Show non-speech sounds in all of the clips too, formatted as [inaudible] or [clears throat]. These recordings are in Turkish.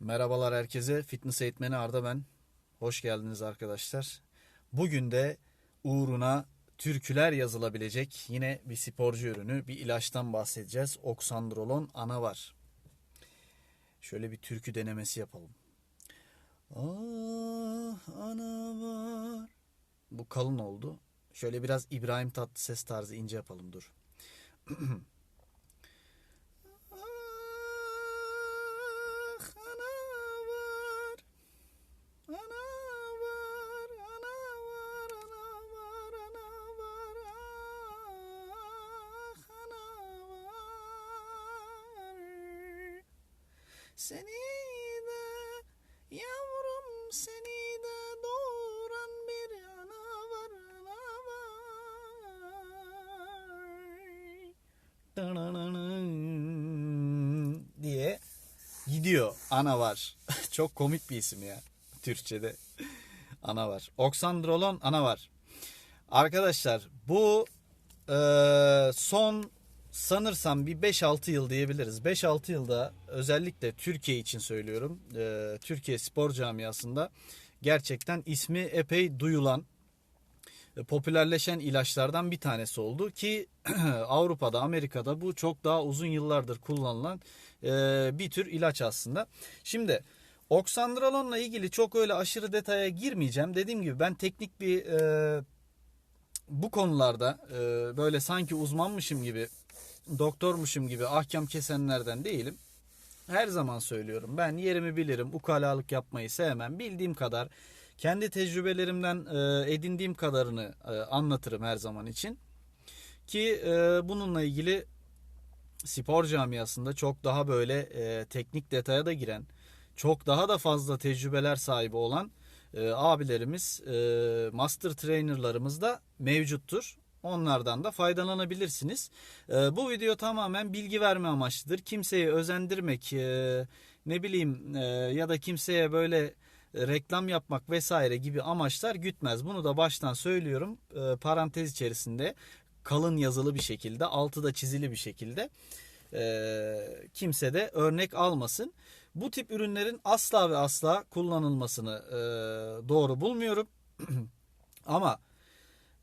Merhabalar herkese. Fitness eğitmeni Arda ben. Hoş geldiniz arkadaşlar. Bugün de uğruna türküler yazılabilecek yine bir sporcu ürünü, bir ilaçtan bahsedeceğiz. Oksandrolon ana var. Şöyle bir türkü denemesi yapalım. Ah ana var. Bu kalın oldu. Şöyle biraz İbrahim Tatlıses tarzı ince yapalım dur. [clears throat] Ah ana var. Ana var, ana var, ana var, ana var. Ah ana var. Seni de yavrum seni de doğuran bir ana var, ana var. diye gidiyor. Ana var. [laughs] Çok komik bir isim ya. Türkçede. Ana var. Oksandrolon ana var. Arkadaşlar bu e, son sanırsam bir 5-6 yıl diyebiliriz. 5-6 yılda özellikle Türkiye için söylüyorum. e, Türkiye spor camiasında gerçekten ismi epey duyulan e, popülerleşen ilaçlardan bir tanesi oldu ki [clears throat] Avrupa'da, Amerika'da bu çok daha uzun yıllardır kullanılan e, bir tür ilaç aslında. Şimdi oksandrolonla ilgili çok öyle aşırı detaya girmeyeceğim. Dediğim gibi ben teknik bir e, bu konularda e, böyle sanki uzmanmışım gibi, doktormuşum gibi ahkam kesenlerden değilim. Her zaman söylüyorum ben yerimi bilirim, ukalalık yapmayı sevmem. Bildiğim kadar kendi tecrübelerimden e, edindiğim kadarını e, anlatırım her zaman için. Ki e, bununla ilgili spor camiasında çok daha böyle e, teknik detaya da giren, çok daha da fazla tecrübeler sahibi olan e, abilerimiz, e, master trainerlarımız da mevcuttur. Onlardan da faydalanabilirsiniz. E, bu video tamamen bilgi verme amaçlıdır. Kimseyi özendirmek, e, ne bileyim e, ya da kimseye böyle reklam yapmak vesaire gibi amaçlar gütmez. Bunu da baştan söylüyorum. E, parantez içerisinde kalın yazılı bir şekilde, altı da çizili bir şekilde e, kimse de örnek almasın. Bu tip ürünlerin asla ve asla kullanılmasını doğru bulmuyorum. [clears throat] Ama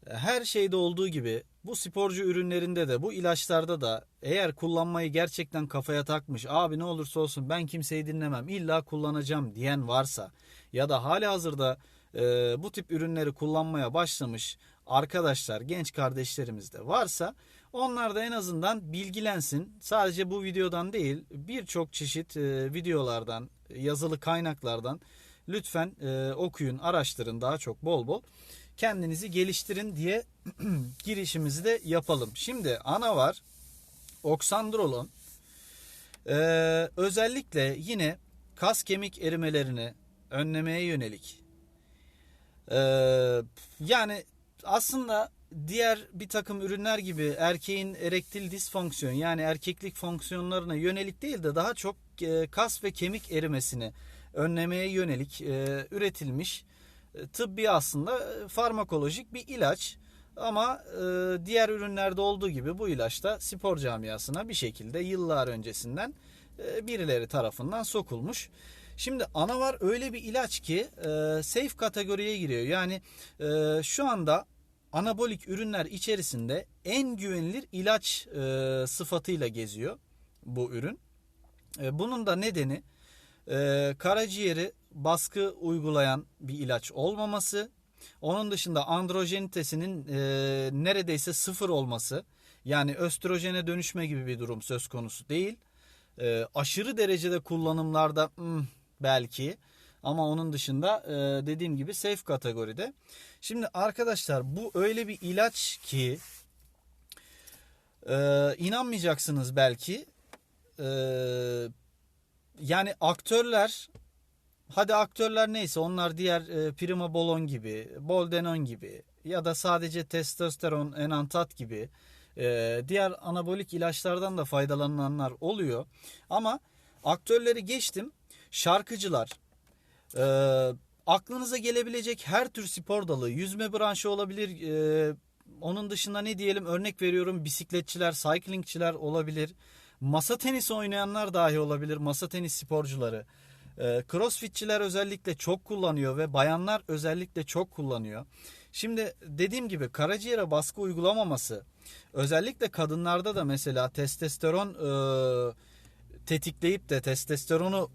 her şeyde olduğu gibi bu sporcu ürünlerinde de bu ilaçlarda da eğer kullanmayı gerçekten kafaya takmış abi ne olursa olsun ben kimseyi dinlemem illa kullanacağım diyen varsa ya da hali hazırda e, bu tip ürünleri kullanmaya başlamış arkadaşlar genç kardeşlerimiz de varsa onlar da en azından bilgilensin. Sadece bu videodan değil birçok çeşit e, videolardan yazılı kaynaklardan lütfen e, okuyun araştırın daha çok bol bol kendinizi geliştirin diye [clears throat] girişimizi de yapalım. Şimdi ana var oksandrolon ee, özellikle yine kas kemik erimelerini önlemeye yönelik ee, yani aslında diğer bir takım ürünler gibi erkeğin erektil disfonksiyon yani erkeklik fonksiyonlarına yönelik değil de daha çok e, kas ve kemik erimesini önlemeye yönelik e, üretilmiş tıbbi aslında e, farmakolojik bir ilaç. Ama e, diğer ürünlerde olduğu gibi bu ilaç da spor camiasına bir şekilde yıllar öncesinden e, birileri tarafından sokulmuş. Şimdi anavar öyle bir ilaç ki e, safe kategoriye giriyor. Yani e, şu anda anabolik ürünler içerisinde en güvenilir ilaç e, sıfatıyla geziyor bu ürün. E, bunun da nedeni e, karaciğeri baskı uygulayan bir ilaç olmaması. Onun dışında androjenitesinin e, neredeyse sıfır olması. Yani östrojene dönüşme gibi bir durum söz konusu değil. E, aşırı derecede kullanımlarda hmm, belki ama onun dışında e, dediğim gibi safe kategoride. Şimdi arkadaşlar bu öyle bir ilaç ki e, inanmayacaksınız belki. E, yani aktörler hadi aktörler neyse onlar diğer e, Prima Bolon gibi, Boldenon gibi ya da sadece testosteron, enantat gibi e, diğer anabolik ilaçlardan da faydalananlar oluyor. Ama aktörleri geçtim. Şarkıcılar, e, aklınıza gelebilecek her tür spor dalı, yüzme branşı olabilir. E, onun dışında ne diyelim örnek veriyorum bisikletçiler, cyclingçiler olabilir. Masa tenisi oynayanlar dahi olabilir. Masa tenis sporcuları. E, crossfitçiler özellikle çok kullanıyor ve bayanlar özellikle çok kullanıyor. Şimdi dediğim gibi karaciğere baskı uygulamaması özellikle kadınlarda da mesela testosteron e, tetikleyip de testosteronu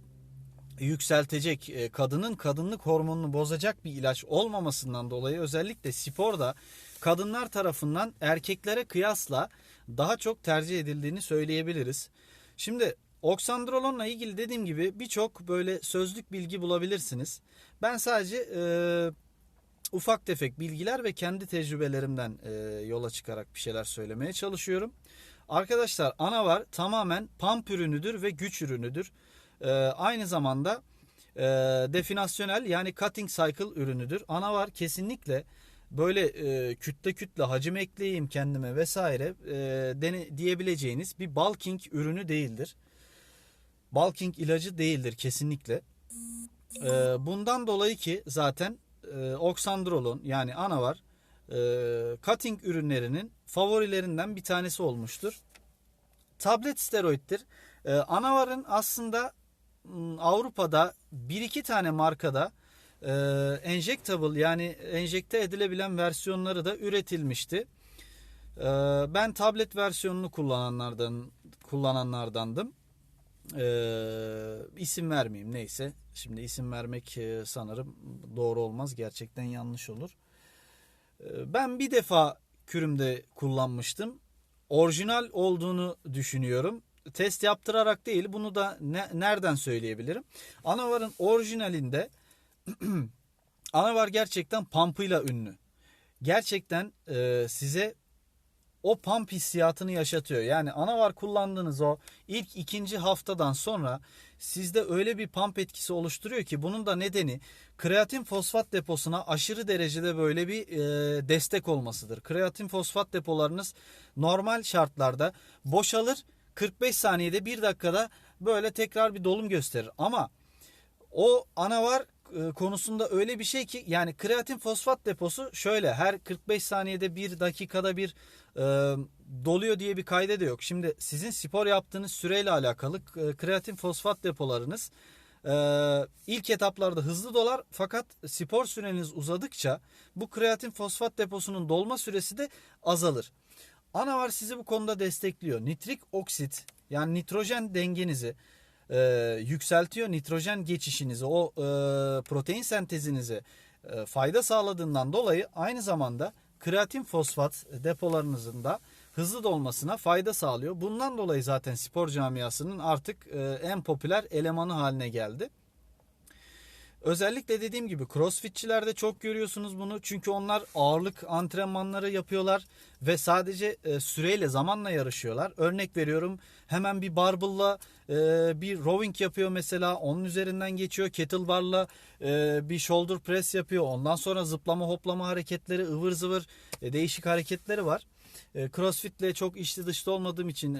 yükseltecek e, kadının kadınlık hormonunu bozacak bir ilaç olmamasından dolayı özellikle sporda kadınlar tarafından erkeklere kıyasla daha çok tercih edildiğini söyleyebiliriz. Şimdi oksandrolonla ilgili dediğim gibi birçok böyle sözlük bilgi bulabilirsiniz. Ben sadece e, ufak tefek bilgiler ve kendi tecrübelerimden e, yola çıkarak bir şeyler söylemeye çalışıyorum. Arkadaşlar anavar tamamen pump ürünüdür ve güç ürünüdür. E, aynı zamanda e, definasyonel yani cutting cycle ürünüdür. Anavar kesinlikle böyle e, kütle kütle hacim ekleyeyim kendime vesaire e, dene, diyebileceğiniz bir bulking ürünü değildir. Bulking ilacı değildir kesinlikle. E, bundan dolayı ki zaten e, oksandrolon yani anavar e, cutting ürünlerinin favorilerinden bir tanesi olmuştur. Tablet steroiddir. E, anavarın aslında Avrupa'da bir iki tane markada e, enjectable yani enjekte edilebilen versiyonları da üretilmişti. E, ben tablet versiyonunu kullananlardan kullananlardandım. E, isim vermeyeyim neyse. Şimdi isim vermek e, sanırım doğru olmaz. Gerçekten yanlış olur. E, ben bir defa kürümde kullanmıştım. Orijinal olduğunu düşünüyorum. Test yaptırarak değil bunu da ne, nereden söyleyebilirim? Anavar'ın orijinalinde [clears throat] Anavar gerçekten pump'ıyla ünlü. Gerçekten e, size o pump hissiyatını yaşatıyor. Yani anavar kullandığınız o ilk ikinci haftadan sonra sizde öyle bir pump etkisi oluşturuyor ki bunun da nedeni kreatin fosfat deposuna aşırı derecede böyle bir e, destek olmasıdır. Kreatin fosfat depolarınız normal şartlarda boşalır 45 saniyede 1 dakikada böyle tekrar bir dolum gösterir. Ama o anavar e, konusunda öyle bir şey ki yani kreatin fosfat deposu şöyle her 45 saniyede bir dakikada bir e, doluyor diye bir kayda da yok. Şimdi sizin spor yaptığınız süreyle alakalı e, kreatin fosfat depolarınız e, ilk etaplarda hızlı dolar fakat spor süreniz uzadıkça bu kreatin fosfat deposunun dolma süresi de azalır. Anavar sizi bu konuda destekliyor. Nitrik oksit yani nitrojen dengenizi e, yükseltiyor. Nitrojen geçişinizi, o e, protein sentezinizi e, fayda sağladığından dolayı aynı zamanda kreatin fosfat depolarınızın da hızlı dolmasına fayda sağlıyor. Bundan dolayı zaten spor camiasının artık e, en popüler elemanı haline geldi. Özellikle dediğim gibi crossfitçilerde çok görüyorsunuz bunu. Çünkü onlar ağırlık antrenmanları yapıyorlar ve sadece e, süreyle zamanla yarışıyorlar. Örnek veriyorum hemen bir barbell'la e, bir rowing yapıyor mesela. Onun üzerinden geçiyor. Kettlebell'la e, bir shoulder press yapıyor. Ondan sonra zıplama hoplama hareketleri ıvır zıvır değişik hareketleri var. Crossfit'le çok içli dışlı olmadığım için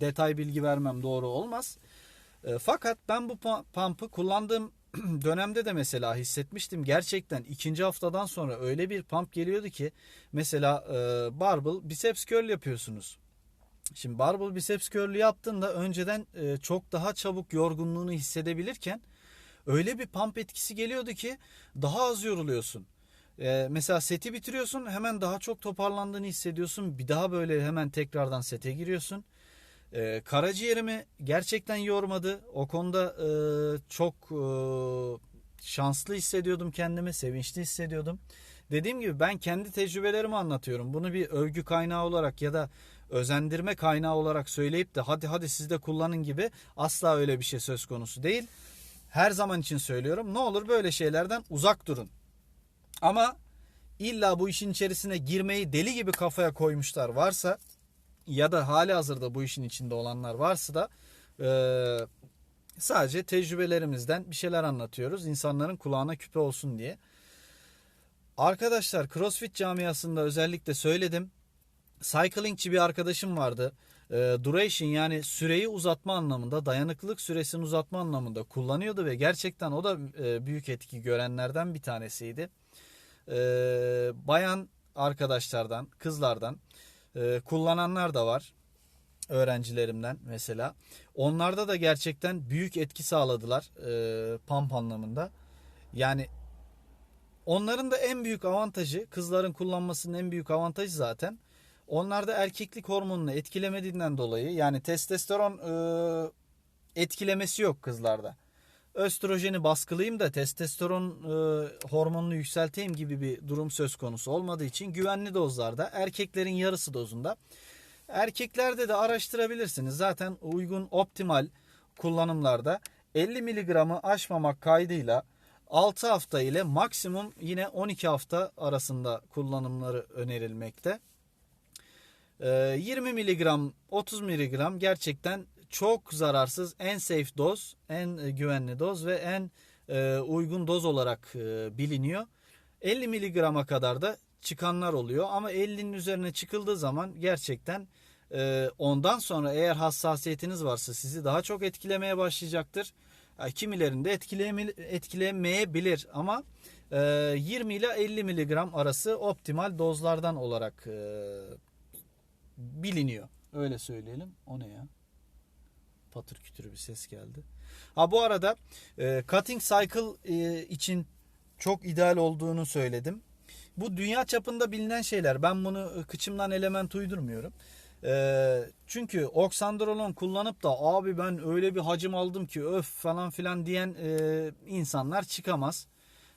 detay bilgi vermem doğru olmaz. Fakat ben bu pump'ı kullandığım [clears throat] dönemde de mesela hissetmiştim. Gerçekten ikinci haftadan sonra öyle bir pump geliyordu ki mesela e, barbell biceps curl yapıyorsunuz. Şimdi barbell biceps curl yaptığında önceden e, çok daha çabuk yorgunluğunu hissedebilirken öyle bir pump etkisi geliyordu ki daha az yoruluyorsun. E, mesela seti bitiriyorsun hemen daha çok toparlandığını hissediyorsun. Bir daha böyle hemen tekrardan sete giriyorsun. E, karaciğerimi gerçekten yormadı. O konuda e, çok e, şanslı hissediyordum kendimi, sevinçli hissediyordum. Dediğim gibi ben kendi tecrübelerimi anlatıyorum. Bunu bir övgü kaynağı olarak ya da özendirme kaynağı olarak söyleyip de hadi hadi siz de kullanın gibi asla öyle bir şey söz konusu değil. Her zaman için söylüyorum. Ne olur böyle şeylerden uzak durun. Ama illa bu işin içerisine girmeyi deli gibi kafaya koymuşlar varsa ya da hali hazırda bu işin içinde olanlar varsa da e, sadece tecrübelerimizden bir şeyler anlatıyoruz. İnsanların kulağına küpe olsun diye. Arkadaşlar CrossFit camiasında özellikle söyledim. Cyclingçi bir arkadaşım vardı. E, duration yani süreyi uzatma anlamında, dayanıklılık süresini uzatma anlamında kullanıyordu ve gerçekten o da e, büyük etki görenlerden bir tanesiydi. E, bayan arkadaşlardan, kızlardan e, kullananlar da var. öğrencilerimden mesela. Onlarda da gerçekten büyük etki sağladılar e, pump anlamında. Yani onların da en büyük avantajı kızların kullanmasının en büyük avantajı zaten. Onlarda erkeklik hormonunu etkilemediğinden dolayı yani testosteron e, etkilemesi yok kızlarda. Östrojeni baskılayayım da testosteron e, hormonunu yükselteyim gibi bir durum söz konusu olmadığı için güvenli dozlarda erkeklerin yarısı dozunda. Erkeklerde de araştırabilirsiniz. Zaten uygun optimal kullanımlarda 50 miligramı aşmamak kaydıyla 6 hafta ile maksimum yine 12 hafta arasında kullanımları önerilmekte. Ee, 20 miligram 30 miligram gerçekten çok zararsız en safe doz en e, güvenli doz ve en e, uygun doz olarak e, biliniyor. 50 miligrama kadar da çıkanlar oluyor ama 50'nin üzerine çıkıldığı zaman gerçekten ondan sonra eğer hassasiyetiniz varsa sizi daha çok etkilemeye başlayacaktır. Kimilerinde etkileme, etkilemeyebilir ama e, 20 ile 50 miligram arası optimal dozlardan olarak biliniyor. Öyle söyleyelim. O ne ya? Patır kütür bir ses geldi. Ha bu arada e, cutting cycle e, için çok ideal olduğunu söyledim. Bu dünya çapında bilinen şeyler. Ben bunu e, kıçımdan element uydurmuyorum. E, çünkü oksandrolon kullanıp da abi ben öyle bir hacim aldım ki öf falan filan diyen e, insanlar çıkamaz.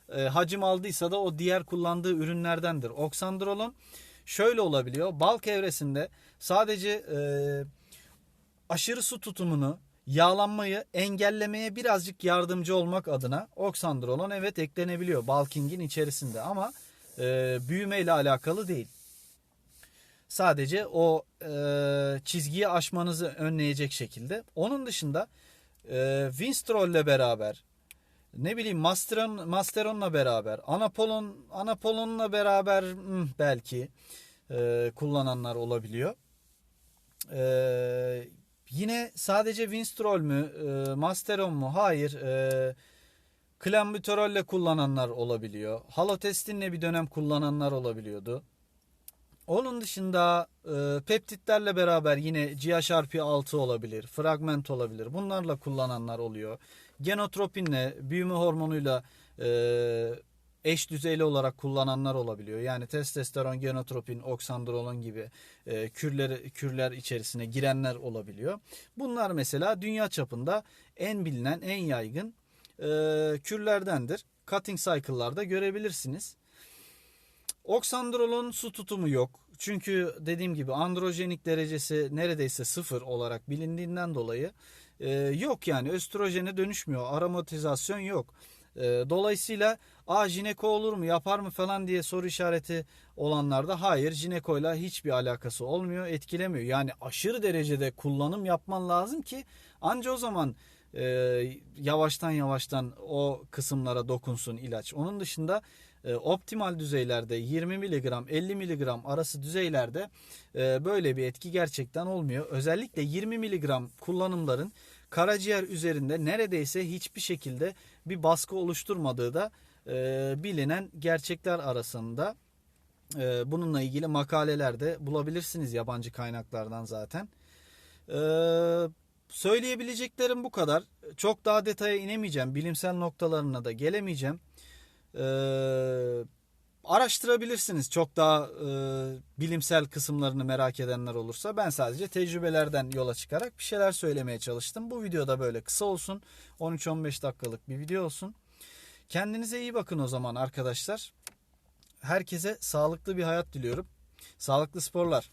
E, hacim aldıysa da o diğer kullandığı ürünlerdendir. Oksandrolon şöyle olabiliyor. Balk evresinde sadece e, aşırı su tutumunu, yağlanmayı engellemeye birazcık yardımcı olmak adına oksandrolon evet eklenebiliyor bulkingin içerisinde ama e, büyümeyle alakalı değil. Sadece o e, çizgiyi aşmanızı önleyecek şekilde. Onun dışında e, Winstrol ile beraber ne bileyim Masteron, Masteron'la beraber Anapolon Anapolon'la beraber hmm, belki e, kullananlar olabiliyor. E, yine sadece Winstrol mü e, Masteron mu? Hayır. E, Klambuterol kullananlar olabiliyor. Halotestinle bir dönem kullananlar olabiliyordu. Onun dışında e, peptitlerle beraber yine GHRP6 olabilir, fragment olabilir. Bunlarla kullananlar oluyor. Genotropinle, büyüme hormonuyla e, eş düzeyli olarak kullananlar olabiliyor. Yani testosteron, genotropin, oksandrolon gibi e, kürler, kürler içerisine girenler olabiliyor. Bunlar mesela dünya çapında en bilinen, en yaygın e, kürlerdendir. Cutting cycle'larda görebilirsiniz. Oksandrolon su tutumu yok. Çünkü dediğim gibi androjenik derecesi neredeyse sıfır olarak bilindiğinden dolayı e, yok yani östrojene dönüşmüyor. Aromatizasyon yok. E, dolayısıyla a jineko olur mu yapar mı falan diye soru işareti olanlarda hayır jinekoyla hiçbir alakası olmuyor etkilemiyor. Yani aşırı derecede kullanım yapman lazım ki anca o zaman e, yavaştan yavaştan o kısımlara dokunsun ilaç. Onun dışında e, optimal düzeylerde 20 mg 50 mg arası düzeylerde e, böyle bir etki gerçekten olmuyor. Özellikle 20 mg kullanımların karaciğer üzerinde neredeyse hiçbir şekilde bir baskı oluşturmadığı da e, bilinen gerçekler arasında. E, bununla ilgili makaleler de bulabilirsiniz yabancı kaynaklardan zaten. E, söyleyebileceklerim bu kadar. Çok daha detaya inemeyeceğim. Bilimsel noktalarına da gelemeyeceğim. E, araştırabilirsiniz çok daha e, bilimsel kısımlarını merak edenler olursa. Ben sadece tecrübelerden yola çıkarak bir şeyler söylemeye çalıştım. Bu videoda böyle kısa olsun. 13-15 dakikalık bir video olsun. Kendinize iyi bakın o zaman arkadaşlar. Herkese sağlıklı bir hayat diliyorum. Sağlıklı sporlar.